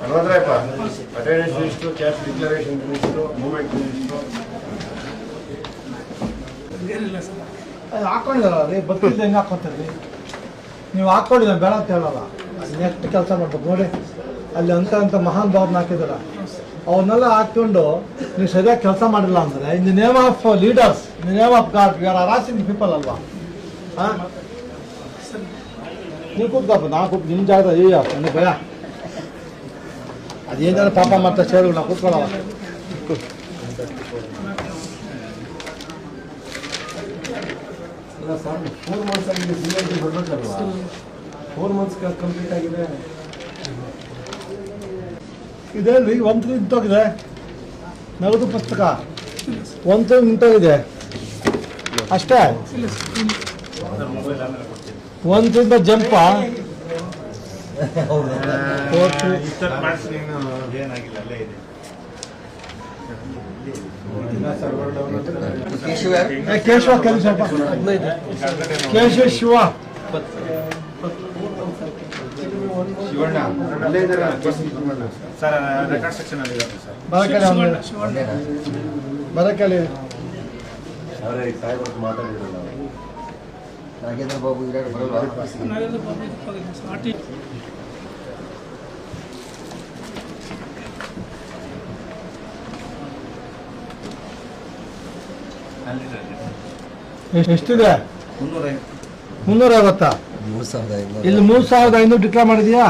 Hanumantharayappa attendance list cash declaration list movement list ಅದು ಹಾಕೊಂಡಿದಾರ ರೀ? ಬರ್ತಿದ್ದ ಹೆಂಗೆ ಹಾಕೊಂತೀರಿ ನೀವು ಹಾಕೊಂಡಿಲ್ಲ ಬೇಡ ಅಂತ ಹೇಳಲ್ಲ. ನೆಕ್ಸ್ಟ್ ಕೆಲಸ ಮಾಡ್ಬೇಕು. ನೋಡಿ ಅಲ್ಲಿ ಅಂತ ಅಂತ ಮಹಾನ್ ಭಾವನ ಹಾಕಿದಾರ. ಅವನ್ನೆಲ್ಲ ಹಾಕ್ಕೊಂಡು ನೀವು ಸರಿಯಾಗಿ ಕೆಲಸ ಮಾಡಿಲ್ಲ ಅಂದರೆ in the name of leaders in the name of god you are arousing people ಅಲ್ವಾ? ಹಾಂ? ನೀವು ಕೂತ್ಕೊಪ್ಪ ನಾ ಕೂತ್ ನಿಮ್ಮ ಜಾಗ ಅಯ್ಯ ನನಗೆ ಭಯ. ಅದೇನಾದ್ರು ಪಾಪ ಮತ್ತೆ ಸೇರು ನಾವು ಕೂತ್ಕೊಳ್ಳಲ್ಲ ಅಲ್ಲ ಫೋರ್ ಮಂತ್ಸ್ ಆಗಿದೆ ಸಿ ಎಲ್ ಟಿ ಬರ್ಬೇಕಲ್ವಾ ಫೋರ್ ಮಂತ್ಸ್ ಕಂಪ್ಲೀಟ್ ಆಗಿದೆ. ಇದೆ ಈಗ ಒಂದು ನಿಂತೋಗಿದೆ. ನಗದು ಪುಸ್ತಕ. ಒಂದು ನಿಂತೋಗಿದೆ. ಅಷ್ಟೇ? ಒಂದು ಜಂಪ. ಏ, ಕೇಶವ ಕೆಲಸ ಕೇಶವ ಶಿವ. ಶಿವಣ್ಣ ಅಲ್ಲೇ ಇದ್ದಾರೆ ಸರ್ ರೆಕಾರ್ಡ್ ಸೆಕ್ಷನ್ ಅಲ್ಲಿ ಸರ್. ಬರಕಲ್ಲಿ ಶಿವಣ್ಣ ಬರಕಲ್ಲಿ ಅವರೇ ಸಾಹೇಬರು ಮಾತಾಡಿದ್ರಲ್ಲ ನಾಗೇಂದ್ರ ಬಾಬು ಇರಾಗ ಬರಲ್ವಾ ನಾಗೇಂದ್ರ ಬಾಬು ಎಷ್ಟಿದೆ? ಮುನ್ನೂರ ಐವತ್ತಾ. ಮೂರು ಸಾವಿರದ ಐನೂರು. ಇಲ್ಲಿ ಮೂರು ಸಾವಿರದ ಐನೂರು ಡಿಕ್ಲೇರ್ ಮಾಡಿದ್ಯಾ.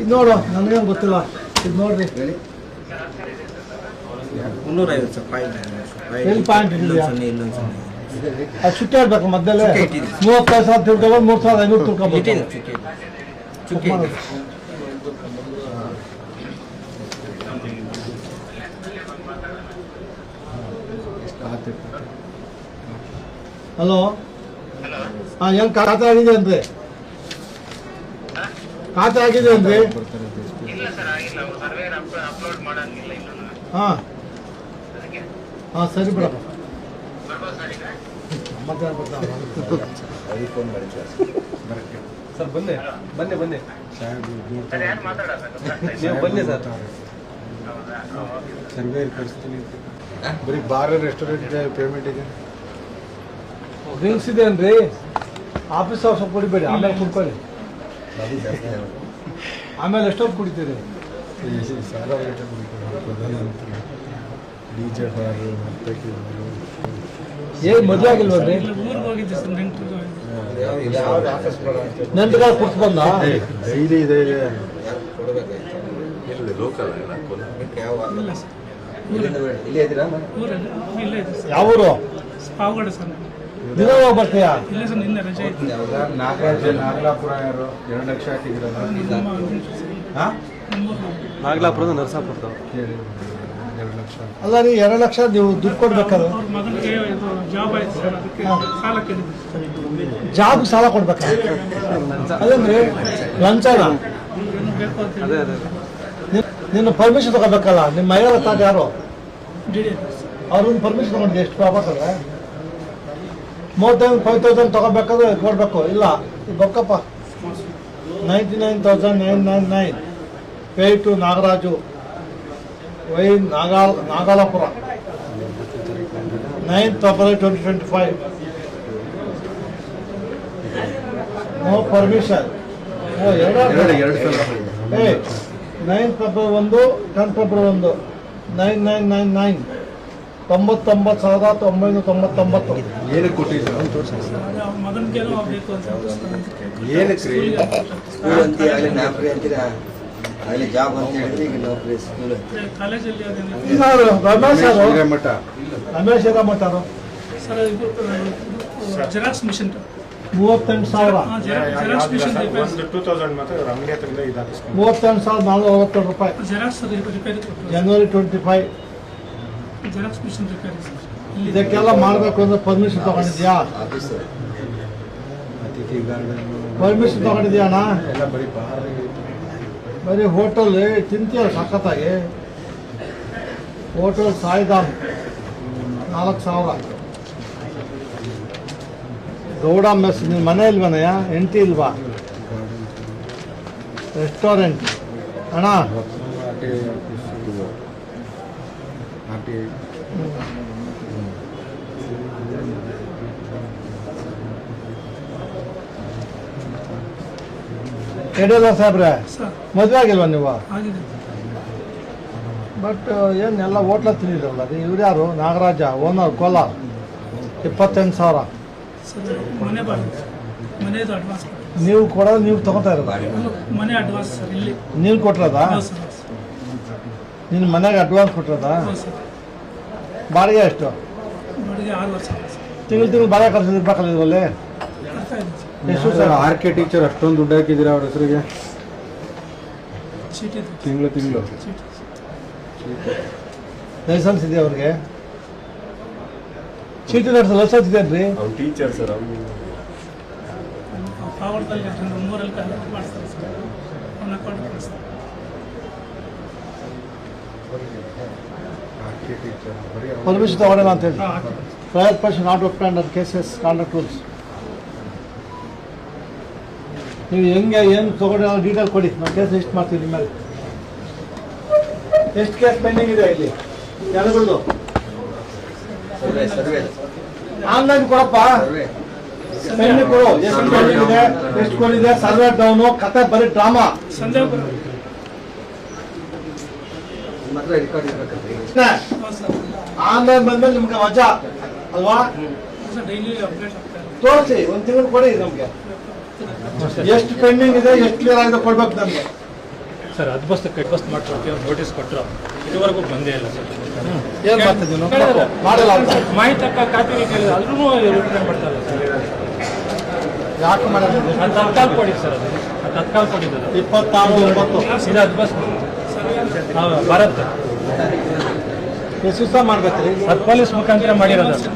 ಇದು ನೋಡು ನನಗೇನು ಗೊತ್ತಿಲ್ಲ. ಇದು ನೋಡ್ರಿ. ಸರ್ ಪಾಯಿಂಟ್ ಎಲ್ಲಿ ಪಾಯಿಂಟ್ ಇದೆಯಾ ಸೊನ್ನೆ ಇನ್ನೊಂದು ಸೊನ್ನೆ ಅದು ಚುಕ್ಕೆ ಚುಕ್ಕೆ. ಮೂವತ್ತೈದು ಸಾವಿರ ತಿಳ್ಕೊಬೋದು ಮೂರು ಸಾವಿರದ ಐನೂರು ತಿಳ್ಕೊಬೋದು. ಇಟ್ಟಿದೆ ಚುಕ್ಕೆ ಇದೆ. ಚುಕ್ಕೆ ಇದೆ ಹಲೋ ಹಾಂ ಏನು ಖಾತೆ ಆಗಿದೆ ಅಂದ್ರೆ? ಖಾತೆ ಆಗಿದೆ ಅಂದ್ರೆ? ಹಾಂ. ಹಾಂ ಸರಿ ಬಿಡಪ್ಪ ಮಧ್ಯಾಹ್ನ ಬರ್ತಾವ? ಸರ್ ಬನ್ನಿ. ಬನ್ನಿ ಬನ್ನಿ. ನೀವು ಬನ್ನಿ ಸರ್. ಸರ್ವೆ ಕಳಿಸ್ತೀನಿ ಬರೀ ಬಾರ್ ರೆಸ್ಟೋರೆಂಟ್ ಪೇಮೆಂಟ್ ಇದೆ. ಡ್ರಿಂಕ್ಸ್ ಇದೆ ಅನ್ರಿ ಆಫೀಸ್ ಸ್ವಲ್ಪ ಕುಡಿಬೇಡಿ. ಆಮೇಲೆ ಕುಡ್ಕೊಳ್ಳಿ. ಆಮೇಲೆ ಎಷ್ಟೊತ್ತು ಕುಡಿತೀರಿ? ಸಾಲ ಪ್ರಧಾನಮಂತ್ರಿ ಡಿ ಜೆ ಬಾರು ಮತ್ತೆ ಏನು ಮದುವೆ ಆಗಿಲ್ವನ್ರಿ ಬಂದ? ಡೈಲಿ ಇದೆ ಯಾವ ಊರು? ಪಾವಗಡ ಸರ್. ದಿನ ಹೋಗಿ ಬರ್ತೀಯಾ? ಇಲ್ಲ ಸರ್ ನಿನ್ನೆ ರಜೆ ಇತ್ತು. ನಾಗರಾಜ ನಾಗಲಾಪುರ ಯಾರು? ಎರಡು ಲಕ್ಷ ಹಾಕಿದ್ರಲ್ಲ ನಾಗಲಾಪುರದ ಎರಡು ಲಕ್ಷ ಅಲ್ಲ ರೀ ಎರಡು ಲಕ್ಷ ನೀವು ದುಡ್ಡು ಕೊಡ್ಬೇಕಾದ್ರೆ? ಜಾಬ್ ಆಯ್ತು ಸರ್ ಅದಕ್ಕೆ ಸಾಲ ಕೇಳಿದ್ವಿ ಜಾಬ್ ಸಾಲ ಕೊಡ್ಬೇಕಾ? ಲಂಚನ ನಿನ್- ನಿನ್ನ ಪರ್ಮಿಷನ್ ತಗೋಬೇಕಲ್ಲ ನಿಮ್ಮ ಮಹಿಳೆಯರ ತಾತ ಯಾರು? ಅವ್ರನ್ನ ಪರ್ಮಿಷನ್ ತಗೊಂಡು ಎಷ್ಟು ಆಗ್ಬೇಕಲ್ಲ ಮೂವತ್ತೈದು ಫೈವ್ ತೌಸಂಡ್ ತಗೋಬೇಕಾದ್ರೆ ಕೊಡ್ಬೇಕು. ಇಲ್ಲ ಬೊಕ್ಕಪ್ಪ. Ninety nine thousand nine nine nine pay to Nagaraju. Y Naga Nagalapura nine February twenty twenty five no permission ಓ ಎರಡು ಎರಡು ಸಲ ಏ ನೈನ್ ಫೆಬ್ರವರಿ ಒಂದು ಟೆನ್ ಫೆಬ್ರವರಿ ಒಂದು ನೈನ್ ನೈನ್ ನೈನ್ ನೈನ್ ತೊಂಬತ್ತೊಂಬತ್ತು ಸಾವಿರದ ಒಂಬೈನೂರ ತೊಂಬತ್ತೊಂಬತ್ತು ಏನಕ್ಕೆ ಕೊಟ್ಟಿದ್ರು ಅವ್ರ ಮಗನಿಗೇನೋ ಬೇಕು ಅಂತ ಏನಕ್ಕೆ ಆಗಲೇ ಜಾಬ್ ಅಂತ ಹೇಳಿದ್ರೆ ಈಗ ನೌಕರಿ ಸ್ಕೂಲ್ ಕಾಲೇಜಲ್ಲಿ ರಮೇಶ್ ರಮೇಶ್ ಸರ್ ಇದು ಜೆರಾಕ್ಸ್ ಮಿಷನ್ ಮೂವತ್ತೆಂಟು ಸಾವಿರ. ಜೆರಾಕ್ಸ್ ಮಿಷನ್ ಟೂ ತೌಸಂಡ್ ಮಾತ್ರ ಅಂಗಡಿ ಹತ್ರದಿಂದ ಇದಾಕಿಸ್ಕೊಂಡು ಮೂವತ್ತೆಂಟು ಸಾವಿರದ ನಾನ್ನೂರ ಅರವತ್ತೇಳು ರೂಪಾಯಿ ಜೆರಾಕ್ಸ್ ರಿಪೇರಿ ಜನವರಿ twenty five xerox machine repair ಇದಕ್ಕೆಲ್ಲ ಮಾಡಬೇಕು ಅಂದ್ರೆ ಪರ್ಮಿಷನ್ ತಗೊಂಡಿದ್ಯಾ? ಆಫೀಸ್ ಅತಿಥಿ ಗಾರ್ಡನ್ ಪರ್ಮಿಷನ್ ತಗೊಂಡಿದ್ಯಾ ಅಣ್ಣ ಎಲ್ಲ ಬರೀ ಬಾರ್ ಹೋಟೆಲ್ ತಿಂತೀವಿ ಸಖತ್ತಾಗಿ. ಹೋಟೆಲ್ ಸಾಯಿಧಾಮ್ ನಾಲ್ಕು ಸಾವಿರ. ಗೌಡ ಮೆಸ್ ನಿನ್ನ ಮನೆ ಇಲ್ವನಯ್ಯ ಹೆಂಡತಿ ಇಲ್ವಾ? ರೆಸ್ಟೋರೆಂಟ್ ಅಣ್ಣ. ಯಡಿಯೂರ ಸಾಹೇಬ್ರೆ ಮದುವೆ ಆಗಿಲ್ವಾ ನೀವು? ಬಟ್ ಏನು ಎಲ್ಲ ಹೋಟ್ಲ ತಿಂದಿದ್ರಲ್ಲ ರೀ ಇವ್ರು ಯಾರು? ನಾಗರಾಜ ಓನರ್ ಕೋಲಾರ ಇಪ್ಪತ್ತೆಂಟು ಸಾವಿರ. ನೀವು ಕೊಡೋದು ನೀವು ತಗೋತಾ ಇರೋದು? ಮನೆ ಅಡ್ವಾನ್ಸ್ ನೀವು ಕೊಟ್ಟಿರೋದ. ನಿನ್ನ ಮನೆಗೆ ಅಡ್ವಾನ್ಸ್ ಕೊಟ್ಟಿರೋದ? ಬಾಡಿಗೆ ಎಷ್ಟು? ತಿಂಗಳು ತಿಂಗಳು ಬಾಡಿಗೆ ಕಳ್ಸಿದ್ರೆ ಇರ್ಬೇಕಲ್ಲ ಇದರಲ್ಲಿ? ಎಷ್ಟು ಸರ್? ಆರ್ ಕೆ ಟೀಚರ್ ಅಷ್ಟೊಂದು ದುಡ್ಡು ಹಾಕಿದ್ದೀರಾ ಅವ್ರ ಹೆಸರಿಗೆ. ತಿಂಗಳು ತಿಂಗಳು. ಲೈಸೆನ್ಸ್ ಇದೆ ಅವ್ರಿಗೆ? ಚೀಟಿ ನಡೆಸೋ ಲೈಸೆನ್ಸ್ ಇದೆ ರೀ ಟೀಚರ್ ಸರ್ ಅವ್ನು ಪಾವಡದಲ್ಲಿ ಮೂರಲ್ಲಿ ಮಾಡ್ತಾರೆ ಸರ್. ಅಕೌಂಟ್ ಕಳಿಸ್ತಾರೆ. ಪರ್ಮಿಷನ್ ತಗೊಳ್ಳೋಣ ಅಂತ ಹೇಳಿ. Prior not opt on cases conduct rules ನೀವು ಹೆಂಗೆ ಏನು ತಗೊಂಡು ಡೀಟೇಲ್ ಕೊಡಿ. ನಾವು ಕೇಸ್ ಲಿಸ್ಟ್ ಮಾಡ್ತೀವಿ ನಿಮ್ಮ ಮೇಲೆ ಎಷ್ಟು ಕೇಸ್ ಪೆಂಡಿಂಗ್ ಇದೆ ಇಲ್ಲಿ? ಜನಗಳದು ಸರ್ವೆ ಸರ್ವೆ ಆನ್ಲೈನ್ ಕೊಡಪ್ಪ. ಸರ್ವೆ ಪೆಂಡಿಂಗ್ ಕೊಡು. ಎಷ್ಟು ಪೆಂಡಿಂಗ್ ಇದೆ. ಎಷ್ಟು ಕೊಡಿದೆ. ಸರ್ವೆ ಡೌನು ಕತೆ ಬರೀ ಡ್ರಾಮಾ ಆನ್ಲೈನ್ ಬಂದ್ಮೇಲೆ ನಿಮ್ಗೆ ಮಜಾ ಅಲ್ವಾ? ಸರ್ ಡೈಲಿ ಅಪ್ಡೇಟ್ ಆಗ್ತಾ ತೋರಿಸಿ. ಒಂದು ತಿಂಗಳು ಕೊಡಿ ನಮ್ಗೆ. ಎಷ್ಟು ಪೆಂಡಿಂಗ್ ಇದೆ ಎಷ್ಟು ಕ್ಲಿಯರ್ ಆಗಿದೆ ಕೊಡ್ಬೇಕು ನಮ್ಗೆ? ಸರ್ ಅದ್ಬಸ್ತಕ್ಕೆ ಬಸ್ ಮಾಡ್ಕೊಡ್ತೀವಿ ಅವ್ರು ನೋಟಿಸ್ ಕೊಟ್ಟರು ಇದುವರೆಗೂ ಬಂದೇ ಇಲ್ಲ ಸರ್. ಏನ್ ಮಾಡ್ತಿದ್ದೀವಿ ಮಾಹಿತಿ ಅಕ್ಕ ಖಾತೆಗೆ ಕೇಳಿದ್ರೆ ಅದ್ರೂ ರಿಟರ್ನ್ ಮಾಡ್ತಾ ಇಲ್ಲ ಸರ್. ಯಾಕೆ ಮಾಡಲ್ಲ? ಅದು ತತ್ಕಾಲ್ ಕೊಡಿ ಸರ್ ಅದು. ತತ್ಕಾಲ ಕೊಟ್ಟಿದ್ದು ಇಪ್ಪತ್ತಾರು ಒಂಬತ್ತು ಇದು ಅದು ಬಸ್. ಭಾರತ್ ಎಷ್ಟು ದಿವಸ ಮಾಡ್ಬೇಕ್ರಿ? ಅದು ಪೊಲೀಸ್ ಮುಖಾಂತರ ಮಾಡಿರೋದು ಅದು.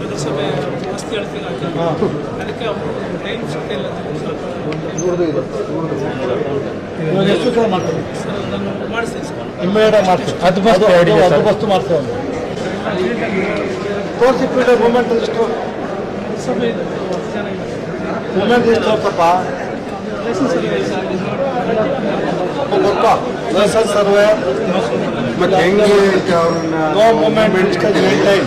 ಆಸ್ತಿ ಅಳತೆಗೆ ಹಾಕಿದ್ರು ಅದಕ್ಕೆ ಅವರು ಟೈಮ್ ಸಿಗ್ತಿಲ್ಲ ಅಂತ ಸ್ವಲ್ಪ ಇವಾಗ ಎಷ್ಟು ದಿವಸ ಮಾಡ್ತೀವಿ ಸರ್ ಅದನ್ನು ಮಾಡಿಸ್ತೀನಿ ಸರ್. ಇಮ್ಮಿಡಿಯೇಟ್ ಮಾಡ್ತೀವಿ ಅದು ಬಸ್ ಅದು ಸರ್. ಬಸ್ತು ಮಾಡ್ತೀವಿ ತೋರಿಸಿ ಪೀಡ ಮೂಮೆಂಟ್ ಎಷ್ಟು? ಸಭೆ ಇದೆ ಮೂಮೆಂಟ್ ಎಷ್ಟು ತೋರ್ಸಪ್ಪ ಲೈಸೆನ್ಸ್ ಸರ್ವೆ ಮತ್ತೆ ಹೆಂಗೆ ಅವ್ರನ್ನ no movement time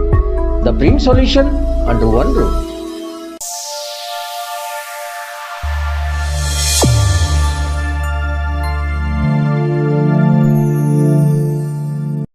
the print solution under one roof.